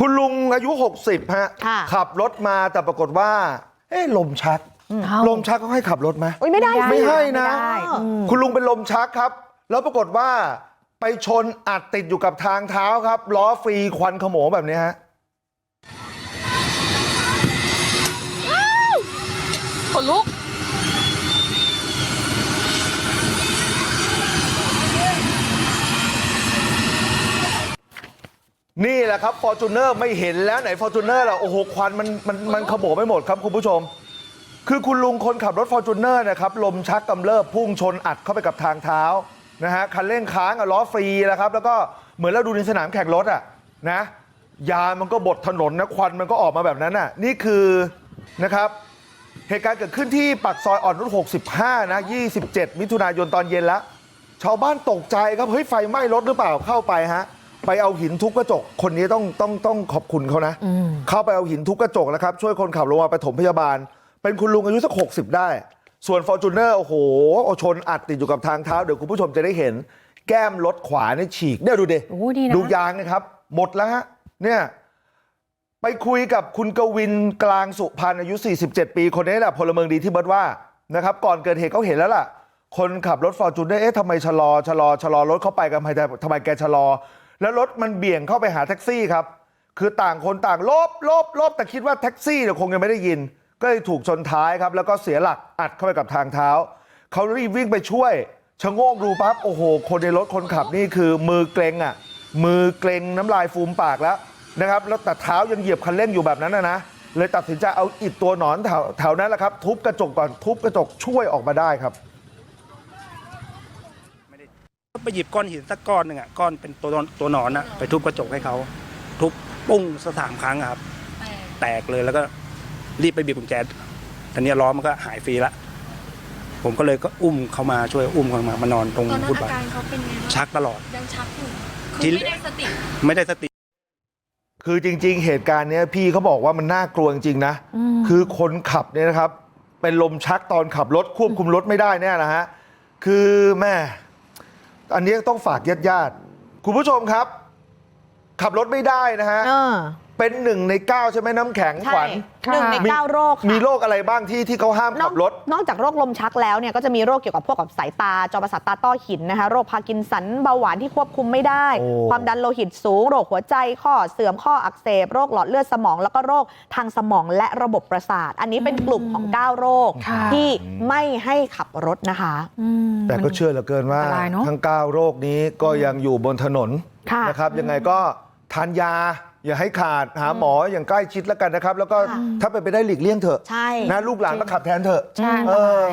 คุณลุงอายุ 60ฮะค่ะขับรถมาแต่ปรากฏว่าเอ๊ะลมชัก ลมชักเขาให้ขับรถไหมอุ้ยไม่ได้สิไม่ให้นะไม่ได้อืมคุณลุงเป็นลมชักครับ แล้วปรากฏว่าไปชนอัดติดอยู่กับทางเท้าครับ ล้อฟรีควันขโมงแบบนี้ฮะขนลุก นี่แหละครับฟอร์จูเนอร์ไม่เห็นแล้วไหนฟอร์จูเนอร์ล่ะโอ้โหควันมันมันมันขโมงไม่หมดครับคุณผู้ชม คือคุณลุงคนขับรถฟอร์จูเนอร์นะครับลมชักกำเริบพุ่งชนอัดเข้าไปกับทางเท้านะฮะคันเร่งค้างอะล้อฟรีแล้วครับ แล้วก็เหมือนเราดูในสนามแข่งรถอะนะยางมันก็บดถนนนะควันมันก็ออกมาแบบนั้นน่ะนี่คือนะครับเหตุการณ์เกิดขึ้นที่ปากซอยอ่อนนุช65 นะ 27 มิถุนายนตอนเย็นแล้วชาวบ้านตกใจครับเฮ้ยไฟไหม้รถหรือเปล่าเข้าไปฮะ ไปเอาหินทุบกระจก คนนี้ต้องต้องต้องขอบคุณเขานะ เข้าไปเอาหินทุบกระจกแล้วครับ ช่วยคนขับลงมาปฐมพยาบาล เป็นคุณลุงอายุสัก60ได้ ส่วนฟอร์จูเนอร์โอ้โหเอาชนอัดติดอยู่กับทางเท้า เดี๋ยวคุณผู้ชมจะได้เห็น แก้มรถขวาเนี่ยฉีกเนี่ยดูดิโอ้ดีนะดูยางนะครับ หมดแล้วฮะเนี่ยไปคุยกับคุณกวินกลางสุพรรณอายุ 47 ปี คนนี้แหละพลเมืองดีที่เบิร์ดว่านะครับก่อนเกิดเหตุเขาเห็นแล้วล่ะ คนขับรถฟอร์จูเนอร์เอ๊ะทำไมชะลอชะลอชะลอรถเข้าไปกันทำไมทำไมแกชะลอ แล้วรถมันเบี่ยงเข้าไปหาแท็กซี่ครับคือต่างคนต่างลบลบลบแต่คิดว่าแท็กซี่เนี่ยคงยังไม่ได้ยิน ก็เลยถูกชนท้ายครับแล้วก็เสียหลักอัดเข้าไปกับทางเท้าเขารีบวิ่งไปช่วยชะโงกดูปั๊บโอ้โห คนในรถคนขับนี่คือมือเกรงอะ มือเกรงน้ำลายฟูมปากแล้วนะครับแล้วแต่เท้ายังเหยียบคันเร่งอยู่แบบนั้นนะนะเลยตัดสินใจเอาอิฐตัวหนอนแถวแถวนั้นแหละครับทุบกระจกก่อนทุบกระจกช่วยออกมาได้ครับ ไปหยิบก้อนหินสักก้อนหนึ่งอะก้อนเป็นตัวตัวหนอนอะไปทุบกระจกให้เขาทุบปุ้งสักสามครั้งอะครับ แตกเลยแล้วก็รีบไปบีบกุญแจตอนนี้ล้อมันก็หายฟรีละผมก็เลยก็อุ้มเขามาช่วยอุ้มเขามามานอนตรงตอนนั้นฟุตอาบาทการเขาเป็นไงบ้างชักตลอด ยังชักอยู่ทีคือไม่ได้สติ ไม่ได้สติ คือจริง ๆ เหตุการณ์เนี้ยพี่เขาบอกว่ามันน่ากลัวจริงๆนะ คือคนขับเนี่ยนะครับ เป็นลมชักตอนขับรถควบคุมรถไม่ได้เนี่ยนะฮะ คือแม่ อันนี้ต้องฝากญาติญาติๆคุณผู้ชมครับขับรถไม่ได้นะฮะ เออเป็นหนึ่งในเก้าใช่ไหมน้ำแข็งขใช่วัญหนึ่งในมีเก้าโรคค่ะมีโรคอะไรบ้างที่ที่เขาห้ามนอขักบรถ นอกจากโรคลมชักแล้วเนี่ยก็จะมีโรคเกี่ยวกับพวกกับสายตา จอประสาทตาต้อหินนะคะ โรคพาร์กินสันเบาหวานที่ควบคุมไม่ได้ โอ้ ความดันโลหิตสูง โรคหัวใจข้อเสื่อมข้ออักเสบ โรคหลอดเลือดสมอง แล้วก็โรคทางสมองและระบบประสาท อันนี้เป็นกลุ่มของ 9 โรคค่ะ ที่ไม่ให้ขับรถนะคะแต่ก็เชื่อเหลือเกินว่าอันตรายเนอะทั้ง 9 โรคนี้ก็ยังอยู่บนถนนค่ะ นะครับยังไงก็ทานยา อย่าให้ขาดหาหมออย่างใกล้ชิดแล้วกันนะครับ แล้วก็ค่ะถ้าเป็นไปได้หลีกเลี่ยงเถอะใช่นะลูกหลานมาขับแทนเถอะใช่เออ